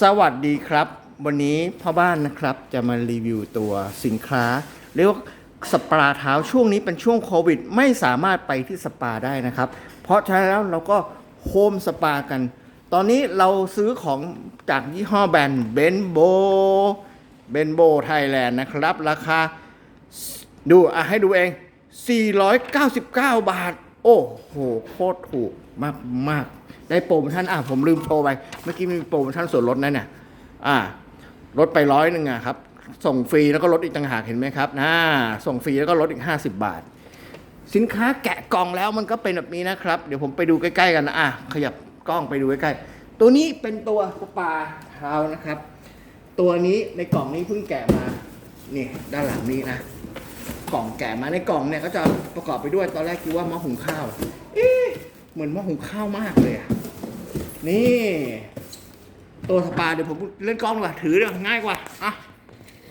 สวัสดีครับ วันนี้พ่อบ้านนะครับจะมารีวิวตัวสินค้า เรียกว่าสปาเท้าช่วงนี้เป็นช่วงโควิด ไม่สามารถไปที่สปาได้นะครับ เพราะฉะนั้นแล้วเราก็โฮมสปากัน ตอนนี้เราซื้อของจากยี่ห้อแบรนด์เบนโบเบนโบไทยแลนด์นะครับ ราคาดูอะให้ดูเอง 499 บาท โอ้โหโคตรถูกมากมากได้โปรโมชั่นอะผมลืมโชว์ไป เมื่อกี้มีโปรโมชั่นส่วนลดนั่นน่ะอ่าลดไปร้อยหนึ่งอะครับ ส่งฟรีแล้วก็ลดอีกต่างหากเห็นไหมครับนะส่งฟรีแล้วก็ลดอีก 50 บาท สินค้าแกะกล่องแล้วมันก็เป็นแบบนี้นะครับ เดี๋ยวผมไปดูใกล้ๆกันนะอะขยับกล้องไปดูใกล้ๆตัวนี้เป็นตัวสปาเท้านะครับ ตัวนี้ในกล่องนี้เพิ่งแกะมานี่ด้านหลังนี้นะ กล่องแกะมาในกล่องเนี่ยก็จะประกอบไปด้วยตอนแรกคิดว่าหม้อหุงข้าว เอ๊ะเหมือนหม้อหุงข้าวมากเลยอะนี่ ตัวสปาเดี๋ยวผมเล่นกล้องดีกว่าถือเดี๋ยวง่ายกว่าอะ